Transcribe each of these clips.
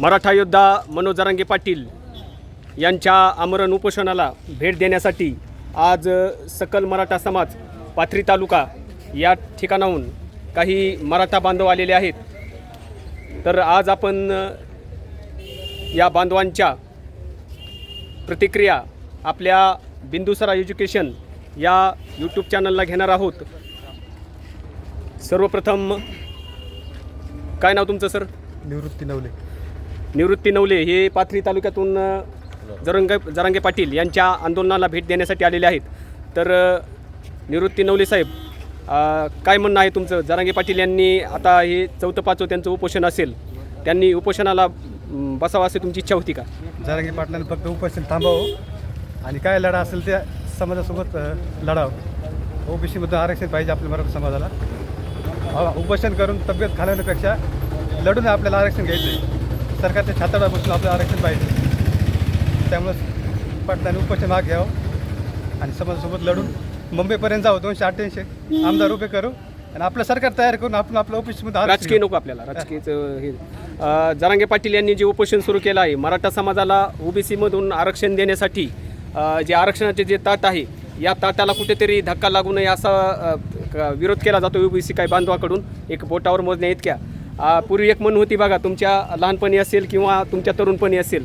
मराठा योद्धा मनोज जरांगे पाटील यांच्या आमरण उपोषणाला भेट देण्यासाठी आज सकल मराठा समाज पाथरी तालुका या ठिकाणाहून काही मराठा बांधव आलेले आहेत. तर आज आपण या बांधवांच्या प्रतिक्रिया आपल्या बिंदुसरा एज्युकेशन या यूट्यूब चॅनलला घेणार आहोत. सर्वप्रथम काय नाव तुमचं सर निवृत्ती नवले. निवृत्ती नवले हे पाथरी तालुक्यातून जरंग जरांगे पाटील यांच्या आंदोलनाला भेट देण्यासाठी आलेले आहेत. तर निवृत्ती नवले साहेब काय म्हणणं आहे तुमचं? जरांगे पाटील यांनी आता हे चौथं पाचवं त्यांचं उपोषण असेल त्यांनी उपोषणाला बसावं अशी तुमची इच्छा होती का? जारंगी पाटलांनी फक्त उपोषण थांबावं आणि काय लढा असेल त्या समाजासोबत लढावं. ओबीसीमधून आरक्षण पाहिजे आपल्या मराठा समाजाला. उपोषण करून तब्येत घालवण्यापेक्षा लढून आपल्याला आरक्षण घ्यायचं आहे सरकारच्या छाताडा बसून आपल्याला आरक्षण पाहिजे. त्यामुळं पाटलांनी उपोषण भाग घ्यावं आणि समाजासोबत लढून मुंबईपर्यंत जावं. दोनशे अठ्ठ्याऐंशी आमदार उभे करू आणि आपलं सरकार तयार करून आपण आपलं ऑफिसमध्ये राजकीय नको आपल्याला राजकीयचं हे. जरांगे पाटील यांनी जे उपोषण सुरू केलं आहे मराठा समाजाला ओबीसीमधून आरक्षण देण्यासाठी जे आरक्षणाचे जे ताट आहे या ताटाला कुठेतरी धक्का लागू नये असा विरोध केला जातो ओबीसी काही बांधवाकडून. एक बोटावर मोजण्या इतक्या. पूर्वी एक म्हण होती बघा तुमच्या लहानपणी असेल किंवा तुमच्या तरुणपणी असेल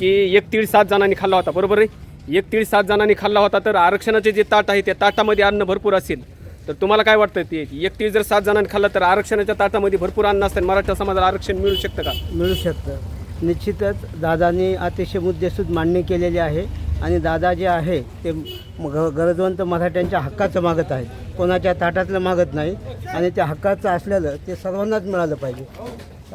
की एक तीळ सात जणांनी खाल्ला होता बरोबर आहे? एक तीळ सात जणांनी खाल्ला होता तर आरक्षणाचे जे ताट आहे त्या ताटामध्ये अन्न भरपूर असेल तर तुम्हाला काय वाटतं ते? एक तीळ जर सात जणांनी खाल्लं तर आरक्षणाच्या ताटामध्ये भरपूर अन्न असतं मराठा समाजाला आरक्षण मिळू शकतं का? मिळू शकतं. निश्चितच दादांनी अतिशय मुद्देसूद मांडणी केलेली आहे आणि दादा जे आहे ते ग- गरजवंत मराठ्यांच्या हक्काचं मागत आहेत. कोणाच्या ताटातलं मागत नाही आणि त्या हक्काचं असलेलं ते सर्वांनाच मिळालं पाहिजे.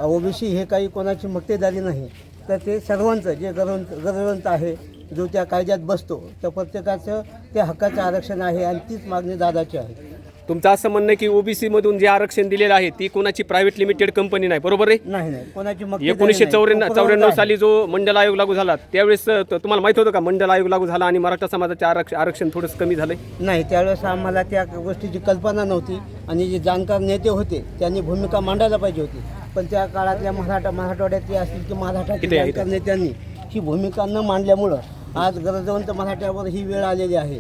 ओबीसी हे काही कोणाची मक्तेदारी नाही. तर ते सर्वांचं जे गरवंत गरजवंत आहे जो त्या कायद्यात बसतो त्या प्रत्येकाचं त्या हक्काचं आरक्षण आहे आणि तीच मागणी दादाची आहे. तुमचं असं म्हणणं की ओबीसी मधून जे आरक्षण दिलेलं आहे ती कोणाची प्रायव्हेट लिमिटेड कंपनी नाही बरोबर आहे नाही नाही कोणाची एकोणीसशे. चौऱ्याण्णव चौऱ्याण्णव. साली जो मंडल आयोग लागू झाला त्यावेळेस त- तुम्हाला माहीत होतं का मंडल आयोग लागू झाला आणि मराठा समाजाचे आरक्षण आरक्षण थोडंसं कमी झालंय नाही त्यावेळेस आम्हाला त्या गोष्टीची कल्पना नव्हती आणि जे जाणकार नेते होते त्यांनी भूमिका मांडायला पाहिजे होती पण त्या काळातल्या मराठा मराठवाड्यातले असतील की इथे इथे. जाणकार नेत्यांनी ही भूमिका न मांडल्यामुळं आज गरजवंत मराठ्यावर ही वेळ आलेली आहे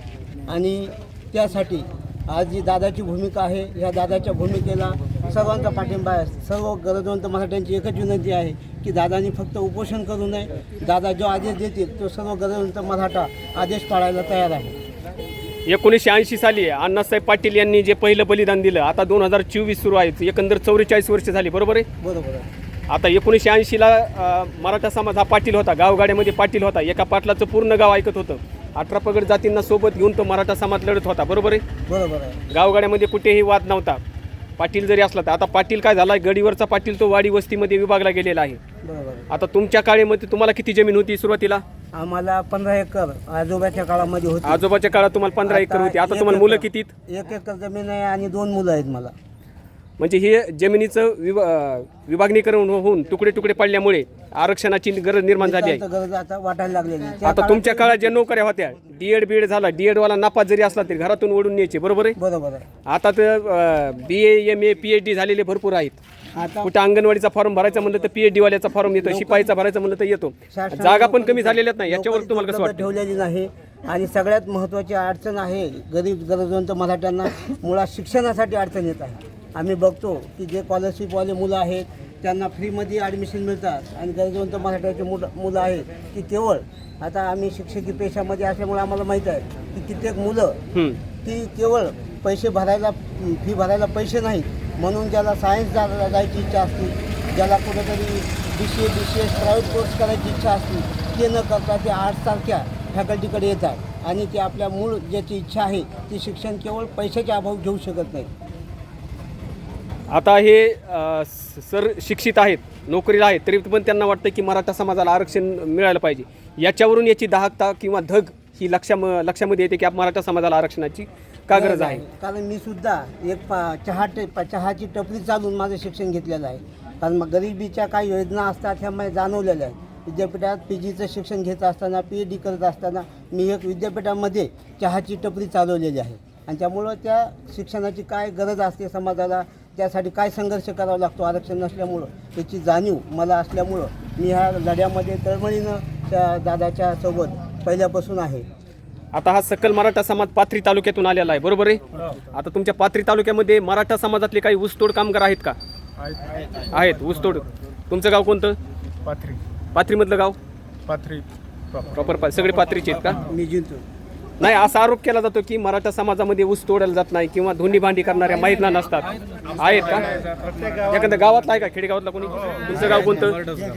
आणि त्यासाठी आज जी दादाची भूमिका आहे ह्या दादाच्या भूमिकेला सर्वांचा पाठिंबा आहे. सर्व गरजवंत मराठ्यांची एकच विनंती आहे की दादांनी फक्त उपोषण करू नये. दादा जो आदेश देतील तो सर्व गरजवंत मराठा आदेश पाळायला तयार आहे. एकोणीसशे ऐंशी साली अण्णासाहेब पाटील यांनी जे पहिलं बलिदान दिलं आता दोन हजार चोवीस सुरू आहे. एकंदर चौवेचाळीस वर्ष झाली बरोबर आहे? बरोबर आता एकोणीसशे ऐंशीला मराठा समाज हा पाटील होता गावगाड्यामध्ये पाटील होता. एका पाटलाचं पूर्ण गाव ऐकत होतं. अठरा पगड जातींना सोबत घेऊन तो मराठा समाज लढत होता बरोबर आहे? बरोबर आहे. गावगाड्यामध्ये कुठेही वाद नव्हता. पाटील जरी असला तर आता पाटील काय झाला गडीवरचा पाटील तो वाडी वस्तीमध्ये विभागला गेलेला आहे. बरोबर आहे. आता तुमच्या काळामध्ये तुम्हाला किती जमीन होती सुरुवातीला? आम्हाला पंधरा एकर आजोबाच्या काळामध्ये होती. आजोबाच्या काळात तुम्हाला पंधरा एकर होती. आता तुम्हाला मुलं कितीत एक एकर जमीन आहे आणि दोन मुलं आहेत मला. म्हणजे हे जमिनीचं विभा विभागणीकरण होऊन तुकडे तुकडे पडल्यामुळे आरक्षणाची गरज निर्माण झाली आहे. गरज आता वाटायला लागलेली तुमच्या काळात ज्या नोकऱ्या होत्या डीएड बीएड झाला डीएड वाला नापास जरी असला तरी घरातून ओढून न्यायचे बरोबर आहे? बरोबर आहे. आता तर B M A P H D झालेले भरपूर आहेत. आता कुठे अंगणवाडीचा फॉर्म भरायचा म्हणलं तर पी एच डी वाल्याचा फॉर्म येतो शिपाईचा भरायचा म्हणलं तर येतो. शासनाने जागा पण कमी झालेल्याच नाही याच्यावर तुम्हाला कसं उपलब्ध वाटतं? ठेवलेली नाही आणि सगळ्यात महत्त्वाची अडचण आहे गरीब गरजवंत मराठ्यांना मुळात शिक्षणासाठी अडचण येत आहे. आम्ही बघतो की जे स्कॉलरशिपवाले मुलं आहेत त्यांना फ्रीमध्ये ॲडमिशन मिळतात. आणि गरजवंत मराठ्याचे मुलं मुलं आहेत की केवळ आता आम्ही शिक्षकी पेशामध्ये असल्यामुळे आम्हाला माहीत आहे की कित्येक मुलं. ती केवळ पैसे भरायला फी भरायला पैसे नाहीत. म्हणून ज्याला सायन्स जा जायची इच्छा असते ज्याला कुठेतरी B C A B C S private course करायची इच्छा असते ते न करता ते आर्ट्ससारख्या फॅकल्टीकडे येतात. आणि ते आपल्या मूळ ज्याची इच्छा आहे ती शिक्षण केवळ पैशाच्या अभाव घेऊ शकत नाही आता हे सर शिक्षित आहेत नोकरीला आहेत तरी पण त्यांना वाटतं की मराठा समाजाला आरक्षण मिळालं पाहिजे. याच्यावरून याची दाहकता किंवा धग ही लक्षा लक्षामध्ये येते की आप- मराठा समाजाला आरक्षणाची का गरज आहे? कारण मी सुद्धा एक पा चहा चहाची टपरी चालून माझं शिक्षण घेतलेलं आहे. कारण मग गरिबीच्या काही योजना असतात ह्या मला जाणवलेल्या आहेत विद्यापीठात पी जीचं शिक्षण घेत असताना पी एच डी करत असताना मी एक विद्यापीठामध्ये चहाची टपरी चालवलेली आहे. आणि त्यामुळं त्या शिक्षणाची काय गरज असते समाजाला? त्यासाठी काय संघर्ष करावा लागतो? आरक्षण नसल्यामुळं. त्याची जाणीव मला असल्यामुळं मी ह्या लढ्यामध्ये तळमळीनं त्या दादाच्या सोबत पहिल्यापासून आहे. आता हा सकल मराठा समाज पाथरी तालुक्यातून आलेला आहे. बरोबर आहे? आता तुमच्या पाथरी तालुक्यामध्ये मराठा समाजातले काही ऊसतोड कामगार आहेत का? आहेत. ऊसतोड. तुमचं गाव कोणतं? पाथरी. पाथरीमधलं गाव? पाथरी. प्रॉपर पा सगळे पाथरीचे आहेत का? मी जिंकतो नाही असा आरोप केला जातो की मराठा समाजामध्ये ऊस तोडायला जात नाही किंवा धोंडी भांडी करणाऱ्या महिला नसतात आहेत का? एखाद्या गावातला आहे का? खेडेगावातला कोणी? तुमचं गाव कोणतं?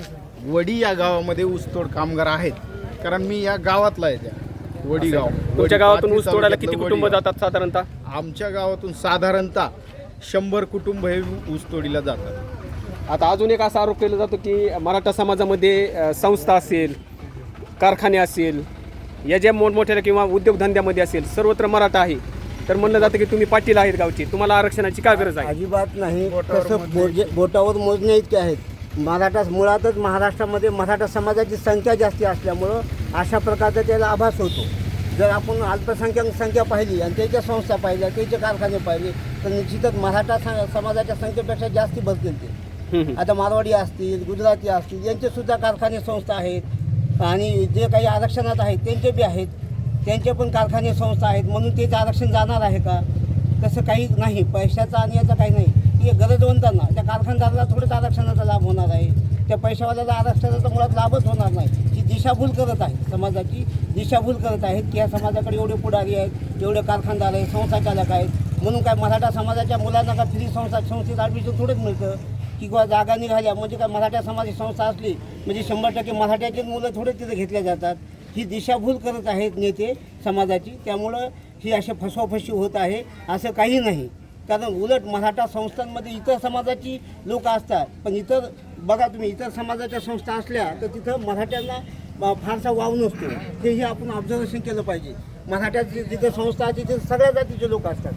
वडी या गावामध्ये ऊसतोड कामगार आहेत. कारण मी या गावातला आहे त्या. वडी गाव. तुमच्या गावातून ऊस तोडायला किती कुटुंब गाव. जातात साधारणतः? आमच्या गावातून साधारणतः शंभर कुटुंब हे ऊस तोडीला जातात. आता अजून एक असा आरोप केला जातो की मराठा समाजामध्ये अ, संस्था असेल कारखाने असेल या ज्या मोठमोठ्या किंवा उद्योगधंद्यामध्ये असेल सर्वत्र मराठा आहे. तर म्हणलं जातं की तुम्ही पाटील आहेत गावची. तुम्हाला आरक्षणाची काय गरज आहे? अजिबात नाही. तसं बोटावर मोजणे इतके आहेत. मराठा मुळातच महाराष्ट्रामध्ये मराठा समाजाची संख्या जास्ती असल्यामुळं अशा प्रकारचा त्याला आभास होतो. जर आपण अल्पसंख्याक संख्या पाहिली आणि त्याच्या संस्था पाहिल्या त्याचे कारखाने पाहिले तर निश्चितच मराठा स- समाजाच्या संख्येपेक्षा जास्ती भरतील ते. आता मारवाडी असतील गुजराती असतील यांचे सुद्धा कारखाने संस्था आहेत. आणि जे काही आरक्षणात आहेत त्यांचे बी आहेत. त्यांचे पण कारखाने संस्था आहेत म्हणून तेच आरक्षण जाणार आहे का? तसं काही नाही. पैशाचा आणि याचा काही नाही. हे गरजवंतांना त्या कारखानदाराला थोडंच आरक्षणाचा लाभ होणार आहे. त्या पैशावाल्याला आरक्षणाचा मुळात लाभच होणार नाही. ही दिशाभूल करत आहे समाजाची. दिशाभूल करत आहेत की या समाजाकडे एवढे पुढारी आहेत एवढे कारखानदार आहेत संस्थाचालक आहेत. म्हणून काय मराठा समाजाच्या मुलांना का फ्री संस्था संस्थेत ॲडमिशन थोडंच मिळतं? किंवा जागा निघाल्या म्हणजे काय मराठा समाज संस्था असली म्हणजे शंभर टक्के मराठ्याचे मुलं थोडे तिथे घेतल्या जातात. ही दिशाभूल करत आहेत नेते समाजाची. त्यामुळं ही अशी फसवाफशी होत आहे असं काही नाही. कारण उलट मराठा संस्थांमध्ये इतर समाजाची लोक असतात. पण इतर बघा तुम्ही इतर समाजाच्या संस्था असल्या तर तिथं मराठ्यांना फारसा वाव नसतो. हेही आपण ऑब्झर्वेशन केलं पाहिजे. मराठ्याची जिथे संस्था आहे तिथे सगळ्या जातीचे लोक असतात.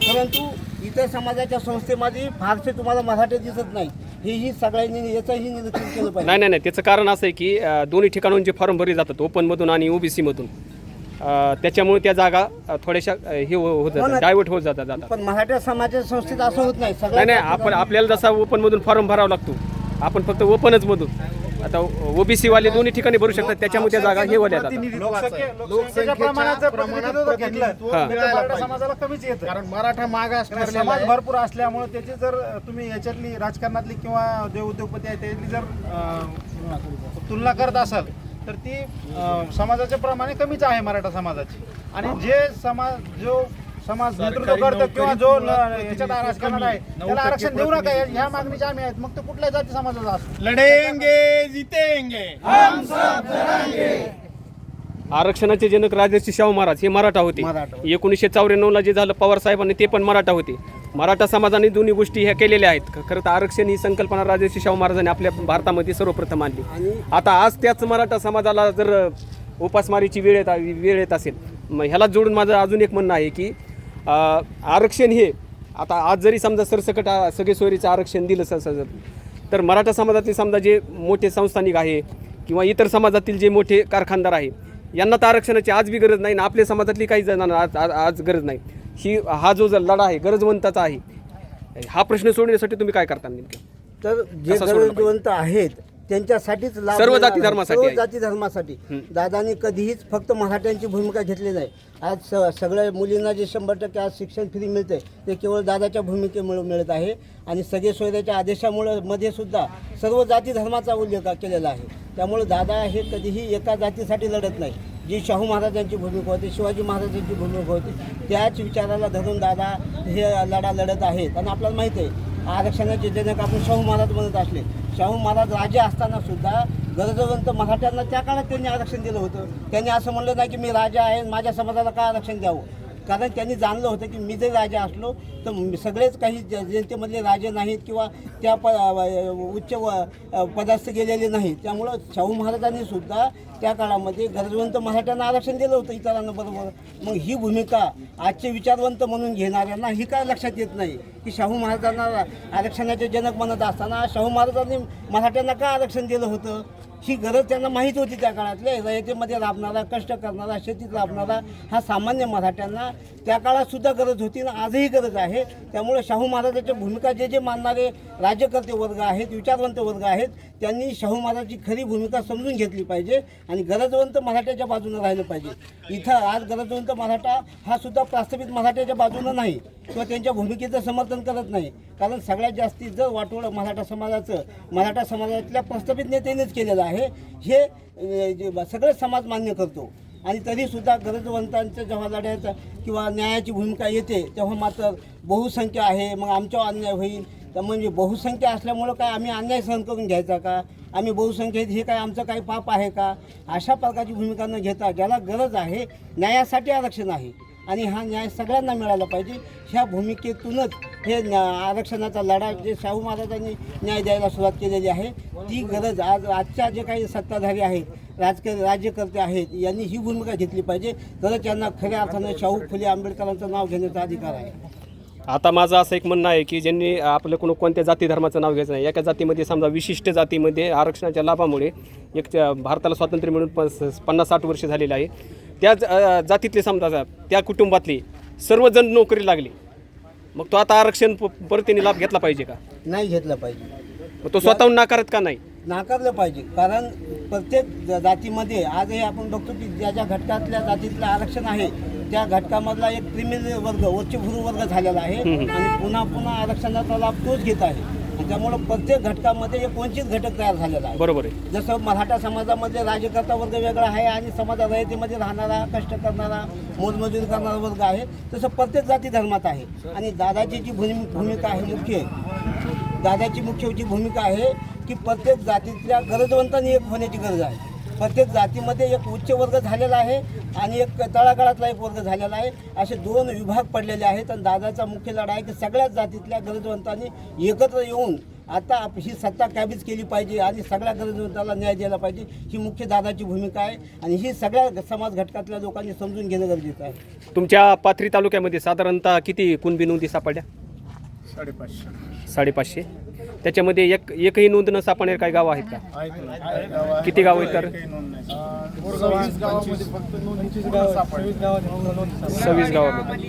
परंतु इतर समाजाच्या संस्थेमध्ये फारसे तुम्हाला मराठी दिसत नाही. हेही सगळ्यांनी याचंही निरीक्षण केलं पाहिजे. नाही नाही नाही. त्याचं कारण असं आहे की अ, दोन्ही ठिकाणून जे फॉर्म भरले जातात ओपनमधून आणि ओबीसीमधून त्याच्यामुळे त्या जागा अ, थोड्याशा अ, हे हो- होत हो. जातात डायवर्ट होत जातात जातात. पण मराठा समाजाच्या संस्थेत असं होत नाही. नाही नाही आपण आपल्याला जसा ओपनमधून फॉर्म भरावा लागतो आपण फक्त ओपनच मधून. आता ओबीसी वाले दोन्ही ठिकाणी भरू शकतात त्याच्यामुळे त्या जागा हे वाल्या जातात लोकसंख्येच्या प्रमाणात जर प्रतिनिधित्व घेतलं हा. तर मराठा समाजाला कमीच येतं. कारण मराठा मागास समाज. भरपूर असल्यामुळे त्याची जर तुम्ही याच्यातली राजकारणातली किंवा जे उद्योगपती आहे त्यातली जर तुलना करत असाल तर ती समाजाच्या प्रमाणे कमीच आहे मराठा समाजाची. आणि जे समाज जो समाज नेतृत्व करतो किंवा जो न- याच्यात राजकारणात आहे त्याला आरक्षण देऊ नका या- ह्या मागणीच्या आम्ही आहेत. मग तो कुठल्या जाती समाजाचा असतो? लढेंगे जितेंगे. आरक्षणाचे जनक राजर्षी शाहू महाराज हे मराठा होते. एकोणीसशे चौऱ्याण्णवला जे झालं पवार साहेबांनी ते पण मराठा होते. मराठा समाजाने दोन्ही गोष्टी ह्या केलेल्या आहेत. खरं तर आरक्षण ही संकल्पना राजर्षी शाहू महाराजांनी आपल्या भारतामध्ये सर्वप्रथम आणली. आणि? आता आज त्याच मराठा समाजाला जर उपासमारीची वेळ येत वेळ येत असेल मग ह्याला जोडून माझं अजून एक म्हणणं आहे की आरक्षण हे आता आज जरी समजा सरसकट सगळे सोयरीचं आरक्षण दिलं स स- तर मराठा समाजातील समजा जे मोठे संस्थानिक आहे किंवा इतर समाजातील जे मोठे कारखानदार आहे यांना तर आरक्षणाची आज बी गरज नाही ना आपल्या समाजातली काही जणांना आज आज गरज नाही. ही हा जो जर लढा आहे गरजवंताचा आहे हा प्रश्न सोडण्यासाठी तुम्ही काय करता नेमकं? तर जे गरजवंत आहेत त्यांच्यासाठीच लाभ सर्व जाती. धर्मासाठी सर्व आहे. जाती धर्मासाठी. दादानी कधीच फक्त मराठ्यांची भूमिका घेतली नाही आज स- सगळ्या मुलींना जे शंभर टक्के आज शिक्षण फ्री मिळते ते केवळ दादाच्या भूमिकेमुळे मिळत आहे आणि सगळे सोयऱ्याच्या आदेशामुळं मध्ये सुद्धा सर्व जाती धर्माचा उल्लेख केलेला आहे. त्यामुळे दादा हे कधीही एका जातीसाठी लढत नाही. जी शाहू महाराजांची भूमिका होती शिवाजी महाराजांची भूमिका होती त्याच विचाराला धरून दादा हे लढा लढत आहेत. आणि आपल्याला माहीत आहे आरक्षणाचे जनक आपण शाहू महाराज म्हणत असले. शाहू महाराज राजे असताना सुद्धा गरजवंत मराठ्यांना त्या काळात त्यांनी आरक्षण दिलं होतं. त्यांनी असं म्हणलं नाही की मी राजा आहे माझ्या समाजाला काय आरक्षण द्यावं? कारण त्यांनी जाणलं होतं की मी जर राजा असलो तर सगळेच काही जनतेमधले राजे नाहीत किंवा त्या प उच्च पदास्थ पदार्थ गेलेले नाहीत. त्यामुळं शाहू महाराजांनी सुद्धा त्या काळामध्ये गरजवंत मराठ्यांना आरक्षण दिलं होतं इतरांना बरोबर. मग ही भूमिका आजचे विचारवंत म्हणून घेणाऱ्यांना ही काय लक्षात येत नाही? की शाहू महाराजांना आरक्षणाचे जनक म्हणत असताना शाहू महाराजांनी मराठ्यांना का आरक्षण दिलं होतं? ही गरज त्यांना माहीत होती त्या काळातल्या. रयतेमध्ये राबणारा कष्ट करणारा शेतीत राबणारा हा सामान्य मराठ्यांना त्या काळातसुद्धा गरज होती आणि आजही गरज आहे. त्यामुळे शाहू महाराजांच्या भूमिका जे जे मानणारे राज्यकर्ते वर्ग आहेत विचारवंत वर्ग आहेत त्यांनी शाहू महाराजांची खरी भूमिका समजून घेतली पाहिजे आणि गरजवंत मराठ्याच्या बाजूनं राहिलं पाहिजे. इथं आज गरजवंत मराठा हा सुद्धा प्रस्थापित मराठ्याच्या बाजूनं नाही किंवा त्यांच्या भूमिकेचं समर्थन करत नाही. कारण सगळ्यात जास्ती जर वाटोळ मराठा समाजाचं मराठा समाजातल्या प्रस्थापित नेत्यांनीच केलेलं आहे हे जे सगळे समाज मान्य करतो. आणि तरीसुद्धा गरजवंतांचं जेव्हा लढ्याचं किंवा न्यायाची भूमिका येते तेव्हा मात्र बहुसंख्या आहे मग आमच्यावर अन्याय होईल तर म्हणजे बहुसंख्या असल्यामुळं काय आम्ही अन्याय सहन करून घ्यायचा का? आम्ही बहुसंख्येत हे काय आमचं काही पाप आहे का? अशा प्रकारची भूमिका न घेता ज्याला गरज आहे न्यायासाठी आरक्षण आहे. आणि हा न्याय सगळ्यांना मिळाला पाहिजे. ह्या भूमिकेतूनच हे आरक्षणाचा लढा जे शाहू महाराजांनी न्याय द्यायला सुरुवात केलेली आहे ती गरज आज आजच्या जे काही सत्ताधारी आहेत राजकीय राज्यकर्ते आहेत यांनी ही भूमिका घेतली पाहिजे. तरच त्यांना खऱ्या अर्थानं शाहू फुले आंबेडकरांचं नाव घेण्याचा अधिकार आहे. आता माझं असं एक म्हणणं आहे की ज्यांनी आपलं कोण कोणत्या जाती धर्माचं नाव घ्यायचं नाही एका जातीमध्ये समजा विशिष्ट जातीमध्ये आरक्षणाच्या लाभामुळे एक भारताला स्वातंत्र्य मिळून पन्नास पन्नास साठ वर्ष झालेलं आहे. त्या जातीतले समजा त्या कुटुंबातले सर्वजण नोकरी लागली. मग तो आता आरक्षण परतीने लाभ घेतला पाहिजे का? नाही घेतलं पाहिजे. मग तो स्वतःहून नाकारत का नाही? नाकारलं पाहिजे. कारण प्रत्येक जातीमध्ये आजही आपण बघतो की ज्या ज्या घटकातल्या जातीतलं आरक्षण आहे त्या घटकामधला एक क्रिमिनल वर्ग उच्चभ्रू वर्ग झालेला आहे. आणि पुन्हा पुन्हा आरक्षणाचा लाभ तोच घेत आहे. आणि त्यामुळं प्रत्येक घटकामध्ये एक वंचित घटक तयार झालेला आहे. बरोबर आहे. जसं मराठा समाजामध्ये राज्यकर्ता वर्ग वेगळा आहे आणि समाजा रयतेमध्ये राहणारा कष्ट करणारा मोजमजुरी करणारा वर्ग आहे. तसं प्रत्येक जाती धर्मात आहे. आणि दादाची जी भूमि भूमिका आहे मुख्य दादाची मुख्य जी भूमिका आहे की प्रत्येक जातीतल्या गरजवंतांनी एक होण्याची गरज आहे. प्रत्येक जातीमध्ये एक उच्च वर्ग झालेला आहे आणि एक तळागाळातला एक वर्ग झालेला आहे. असे दोन विभाग पडलेले आहेत आणि दादाचा मुख्य लढा आहे की सगळ्याच जातीतल्या गरजवंतांनी एकत्र येऊन आता आप- ही सत्ता काबीज केली पाहिजे आणि सगळ्या गरजवंताला न्याय द्यायला पाहिजे. ही मुख्य दादाची भूमिका आहे आणि ही सगळ्या समाज घटकातल्या लोकांनी समजून घेणं गरजेचं आहे. तुमच्या पाथरी तालुक्यामध्ये साधारणतः किती कुणबी नोंदी सापडल्या? साडेपाचशे. साडेपाचशे. त्याच्यामध्ये एक एकही नोंद न सापडणारे काही गाव आहेत का. किती गाव आहेत तर एकही नोंद नाही. सव्वीस गावामध्ये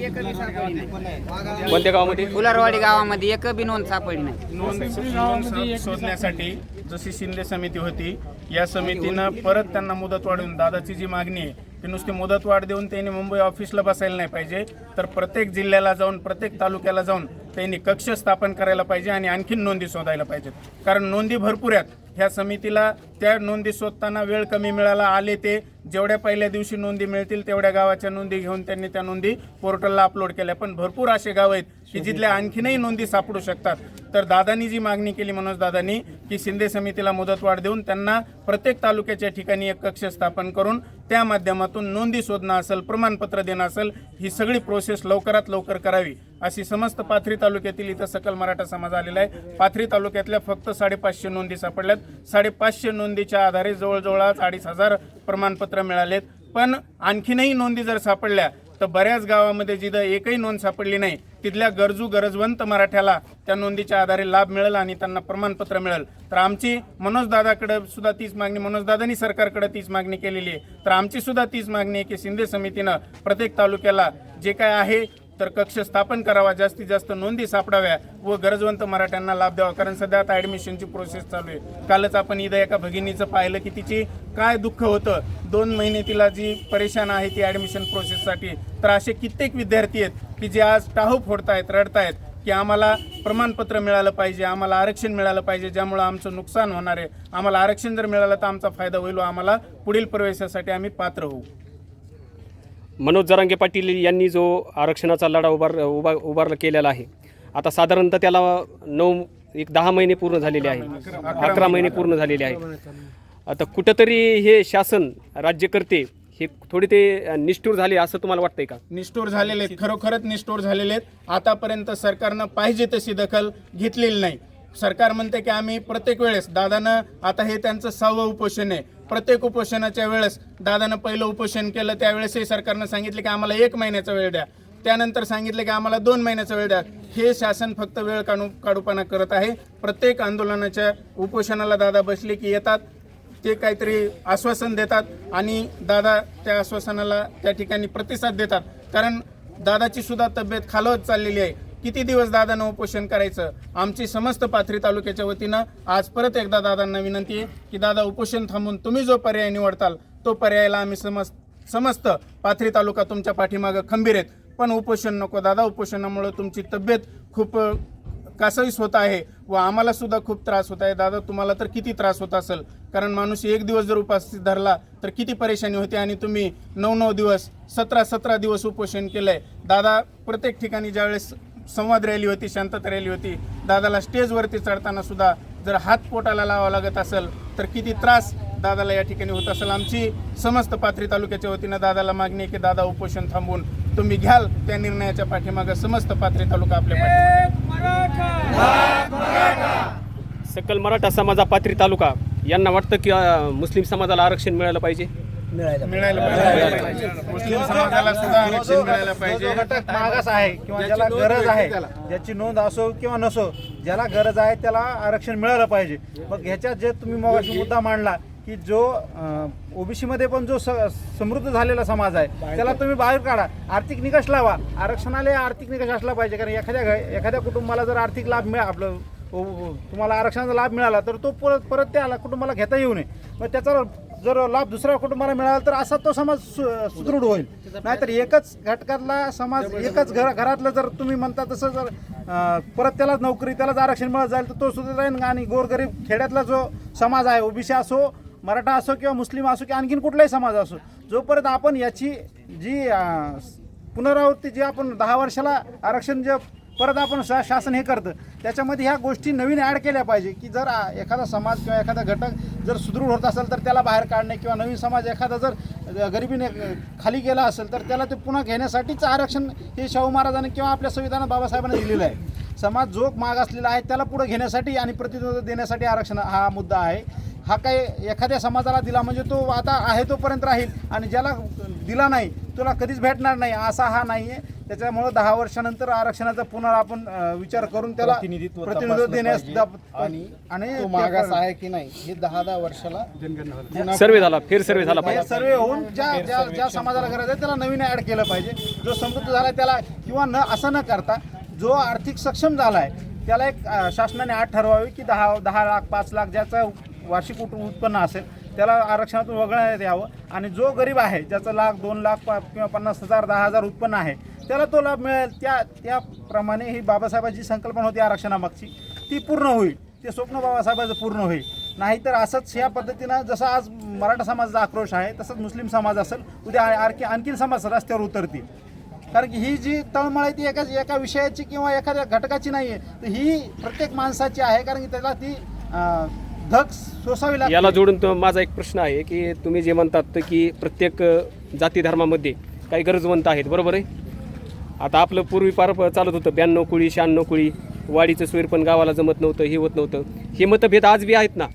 कोणत्या गावामध्ये फुलरवाडी गावामध्ये एक बी नोंद सापडली नाही नोंद नोंद शोधण्यासाठी जशी शिंदे समिती होती या समितीनं परत त्यांना मुदत वाढवून दादाची जी मागणी आहे ती नुसती मुदत वाढ देऊन त्यांनी मुंबई ऑफिसला बसायला नाही पाहिजे. तर प्रत्येक जिल्ह्याला जाऊन प्रत्येक तालुक्याला जाऊन त्यांनी कक्ष स्थापन करायला पाहिजे आणि आणखीन नोंदी शोधायला पाहिजेत. कारण नोंदी भरपूर आहेत. ह्या समितीला त्या नोंदी शोधताना वेळ कमी मिळाला आले ते जेवढ्या पहिल्या दिवशी नोंदी मिळतील तेवढ्या गावाच्या नोंदी घेऊन त्यांनी त्या नोंदी पोर्टलला अपलोड केल्या. पण भरपूर असे गाव आहेत की जिथल्या आणखीनही नोंदी सापडू शकतात. तर दादांनी जी मागणी केली मनोज दादांनी की शिंदे समितीला मुदतवाढ देऊन त्यांना प्रत्येक तालुक्याच्या ठिकाणी एक कक्ष स्थापन करून त्या माध्यमातून नोंदी शोधणं असेल प्रमाणपत्र देणं असेल ही सगळी प्रोसेस लवकरात लवकर करावी. अशी समस्त पाथरी तालुक्यातील इथं सकल मराठा समाज आलेला आहे. पाथरी तालुक्यातल्या फक्त साडेपाचशे नोंदी सापडल्यात. साडेपाचशे नोंदीच्या आधारे जवळजवळ आज अडीच हजार प्रमाणपत्र मिळालेत. पण आणखीनही नोंदी जर सापडल्या तर बऱ्याच गावामध्ये जिथं एकही नोंद सापडली नाही तिथल्या गरजू गरजवंत मराठ्याला त्या नोंदीच्या आधारे लाभ मिळेल आणि त्यांना प्रमाणपत्र मिळेल. तर आमची मनोजदादाकडे सुद्धा तीच मागणी मनोजदादांनी सरकारकडे तीच मागणी केलेली आहे. तर आमची सुद्धा तीच मागणी आहे की शिंदे समितीनं प्रत्येक तालुक्याला जे काय आहे तर कक्ष स्थापन करावा जास्तीत जास्त नोंदी सापडाव्या व गरजवंत मराठ्यांना लाभ द्यावा. कारण सध्या आता ॲडमिशनची प्रोसेस चालू आहे. कालच आपण इथं एका भगिनीचं पाहिलं की तिची काय दुःख होतं. दोन महिने तिला जी परेशान आहे ती ॲडमिशन प्रोसेससाठी तर असे कित्येक विद्यार्थी आहेत की जे आज टाहू फोडतायत रडतायत की आम्हाला प्रमाणपत्र मिळालं पाहिजे आम्हाला आरक्षण मिळालं पाहिजे ज्यामुळं आमचं नुकसान होणार आहे. आम्हाला आरक्षण जर मिळालं तर आमचा फायदा होईल आम्हाला पुढील प्रवेशासाठी आम्ही पात्र होऊ. मनोज जरांगे पाटील यांनी जो आरक्षणाचा लढा उभार उभा उभारला केलेला आहे. आता साधारणतः त्याला नऊ एक दहा महिने पूर्ण झालेले आहे. अकरा महिने पूर्ण झालेले आहे. आता कुठंतरी हे शासन राज्यकर्ते हे थोडे ते निष्ठूर झाले असं तुम्हाला वाटतंय का? निष्ठूर झालेले आहेत. खरोखरच निष्ठूर झालेले आहेत. आतापर्यंत सरकारनं पाहिजे तशी दखल घेतलेली नाही. सरकार म्हणते की आम्ही प्रत्येक वेळेस दादानं आता हे त्यांचं सहावं उपोषण आहे. प्रत्येक उपोषणाच्या वेळेस दादानं पहिलं उपोषण केलं त्यावेळेसही सरकारनं सांगितलं की आम्हाला एक महिन्याचा वेळ द्या. त्यानंतर सांगितलं की आम्हाला दोन महिन्याचा वेळ द्या. हे शासन फक्त वेळ काढू काढूपणा करत आहे. प्रत्येक आंदोलनाच्या उपोषणाला दादा बसले की येतात ते काहीतरी आश्वासन देतात आणि दादा त्या आश्वासनाला त्या ठिकाणी प्रतिसाद देतात. कारण दादाची सुद्धा तब्येत खालवत चाललेली आहे. किती दिवस दादानं उपोषण करायचं? आमची समस्त पाथरी तालुक्याच्या वतीनं आज परत एकदा दादांना विनंती आहे की दादा उपोषण थांबून तुम्ही जो पर्याय निवडताल तो पर्यायाला आम्ही समज समस्त पाथरी तालुका तुमच्या पाठीमागं खंबीर आहेत. पण उपोषण नको दादा उपोषणामुळं तुमची तब्येत खूप कासवीस होत आहे व आम्हाला सुद्धा खूप त्रास होत आहे. दादा तुम्हाला तर किती त्रास होत असेल? कारण माणूस एक दिवस जर उपस्थित धरला तर किती परेशानी होते आणि तुम्ही नऊ नऊ दिवस सतरा सतरा दिवस उपोषण केलंय. दादा प्रत्येक ठिकाणी ज्यावेळेस संवाद रॅली होती शांतता रॅली होती. दादाला स्टेजवरती चढताना सुद्धा जर हात पोटाला लावावा लागत असेल तर किती त्रास दादाला या ठिकाणी होत असेल. आमची समस्त पाथरी तालुक्याच्या वतीनं दादाला मागणी की दादा उपोषण थांबून तुम्ही घ्याल. त्या निर्णयाच्या पाठीमागं समस्त पाथरी तालुका आपल्या सकल मराठा समाजा पाथरी तालुका. यांना वाटतं की मुस्लिम समाजाला आरक्षण मिळालं पाहिजे? मिळायला पाहिजे. मुस्लिम समाजाला सुद्धा आरक्षण मिळायला जो पाहिजे. घटक मागास आहे किंवा ज्याला गरज आहे ज्याची नोंद असो किंवा नसो ज्याला गरज आहे त्याला आरक्षण मिळालं पाहिजे. मग ह्याच्यात जे तुम्ही मगाशी मुद्दा मांडला की जो ओबीसी मध्ये पण जो स- समृद्ध झालेला समाज आहे त्याला तुम्ही बाहेर काढा. आर्थिक निकष लावा. आरक्षणाला आर्थिक निकष असला पाहिजे कारण एखाद्या घ- एखाद्या कुटुंबाला जर आर्थिक लाभ मिळा आपलं तुम्हाला आरक्षणाचा लाभ मिळाला तर तो परत परत त्या कुटुंबाला घेता येऊ नये. मग त्याचा जर लाभ दुसऱ्या कुटुंबाला मिळाला तर असा तो समाज सु- सुदृढ होईल. नाहीतर एकच घटकातला समाज एकच घर घरातलं जर तुम्ही म्हणता तसं जर परत त्याला नोकरी त्यालाच आरक्षण मिळत जाईल तर तो सुद्धा राहील आणि गोरगरीब खेड्यातला जो समाज आहे ओबीसी असो मराठा असो किंवा मुस्लिम असो किंवा आणखीन कुठलाही समाज असो जोपर्यंत आपण याची जी पुनरावृत्ती जी आपण दहा वर्षाला आरक्षण जे परत आपण शा शासन हे करतं. त्याच्यामध्ये ह्या गोष्टी नवीन ॲड केल्या पाहिजे की जर एखादा समाज किंवा एखादा घटक जर सुदृढ होत असेल तर त्याला बाहेर काढणे किंवा नवीन समाज एखादा जर गरिबीने खाली गेला असेल तर त्याला ते पुन्हा घेण्यासाठीच आरक्षण हे शाहू महाराजांनी किंवा आपल्या संविधानात बाबासाहेबांनी दिलेलं आहे. समाज जो माग असलेला आहे त्याला पुढे घेण्यासाठी आणि प्रतिनिधित्व देण्यासाठी आरक्षण हा मुद्दा आहे. हा काही एखाद्या समाजाला दिला म्हणजे तो आता आहे तोपर्यंत राहील आणि ज्याला दिला नाही तुला कधीच भेटणार नाही असा हा नाही आहे त्याच्यामुळं दहा वर्षानंतर आरक्षणाचा पुन्हा आपण विचार करून त्याला प्रतिनिधित्व देण्यास आणि आणि तो ते मागास आहे की नाही हे दहा दहा वर्षाला सर्वे झाला. फेर सर्वे झाला पाहिजे. सर्वे होऊन ज्या ज्या ज्या समाजाला गरज आहे त्याला नवीन ऍड केलं पाहिजे. जो समृद्ध झाला आहे त्याला किंवा न असं न करता जो आर्थिक सक्षम झाला आहे त्याला एक शासनाने आठ ठरवावी की दहा दहा लाख पाच लाख ज्याचं वार्षिक उत- उत्पन्न असेल त्याला आरक्षणातून वगळण्यात यावं. आणि जो गरीब आहे ज्याचं लाख दोन लाख पा- किंवा पन्नास हजार दहा हजार उत्पन्न आहे त्याला तो लाभ मिळेल. त्या त्याप्रमाणे ही बाबासाहेबांची संकल्पना होती आरक्षणामागची. ती पूर्ण होईल. ते स्वप्न बाबासाहेबांचं पूर्ण होईल. नाहीतर असंच ह्या पद्धतीनं जसं आज मराठा समाजाचा आक्रोश आहे तसंच मुस्लिम समाज असेल उद्या आणखी आणखी समाज रस्त्यावर उतरतील. कारण की ही जी तळमळ आहे ती एका एका विषयाची किंवा एखाद्या घटकाची नाही आहे तर ही प्रत्येक माणसाची आहे कारण की त्याला ती धग सोसावी लागते याला जोडून तो माझा एक प्रश्न आहे की तुम्ही जे म्हणतात की प्रत्येक जाती धर्मामध्ये काही गरजवंत आहेत बरोबर आहे? आता आपलं पूर्वी पार चालत होतं ब्याण्णव कुळी शहाण्णव कुळी वाडीचं सोयर पण गावाला जमत नव्हतं हे होत नव्हतं. हे मतभेद आज बी आहेत ना?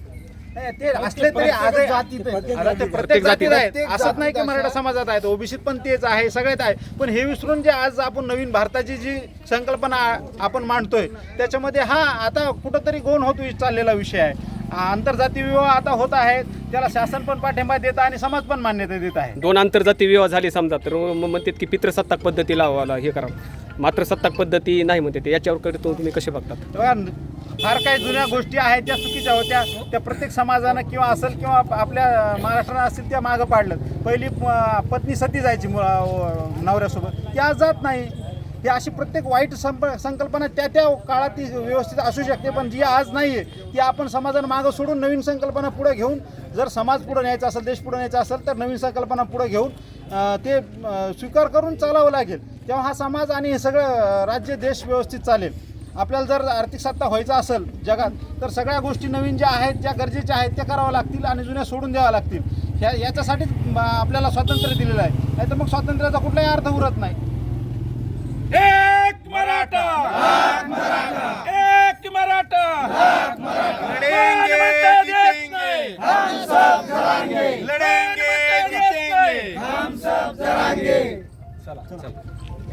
नाही, ते असले तरी आज आता ते प्रत्येक जातीत आहेत. असंच नाही की मराठा समाजात आहेत. ओबीसीत पण तेच आहे सगळ्यात आहे पण हे विसरून जे आज आपण नवीन भारताची जी संकल्पना आपण मांडतोय त्याच्यामध्ये हा आता कुठंतरी गोन होत चाललेला विषय आहे. आंतरजातीय विवाह आता होत आहेत त्याला शासन पण पाठिंबा देत आहे आणि समाज पण मान्यता देत आहे. दोन आंतरजातीय विवाह झाले समजा तर मग म्हणतात की पितृसत्ताक पद्धती लावायला हे करा. मात्र सत्ताक पद्धती नाही म्हणते ते. याच्यावर करतो तुम्ही कसे बघतात? फार काही जुन्या गोष्टी आहेत त्या चुकीच्या होत्या. त्या प्रत्येक समाजानं किंवा असेल किंवा आप- आपल्या महाराष्ट्रानं असतील त्या मागं पाडलं. पहिली अं, पत्नी सती जायची नवऱ्यासोबत. ती आज जात नाही. ही अशी प्रत्येक वाईट संप संकल्पना त्या त्या काळात ती व्यवस्थित असू शकते पण जी आज नाही आहे ती आपण समाजानं मागं सोडून नवीन संकल्पना पुढे घेऊन जर समाज पुढे न्यायचा असेल देश पुढे न्यायचा असेल तर नवीन संकल्पना पुढे घेऊन ते स्वीकार करून चालावं लागेल. तेव्हा हा समाज आणि हे सगळं राज्य देश व्यवस्थित चालेल. आपल्याला जर आर्थिक सत्ता व्हायचा असेल जगात तर सगळ्या गोष्टी नवीन ज्या आहेत ज्या गरजेच्या आहेत त्या कराव्या लागतील आणि जुन्या सोडून द्याव्या लागतील. ह्या याच्यासाठीच आपल्याला स्वातंत्र्य दिलेलं आहे. नाही तर मग स्वातंत्र्याचा कुठलाही अर्थ उरत नाही. एक मराठा. एक मराठा.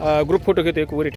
अ, ग्रुप फोटो घेतो एक वरी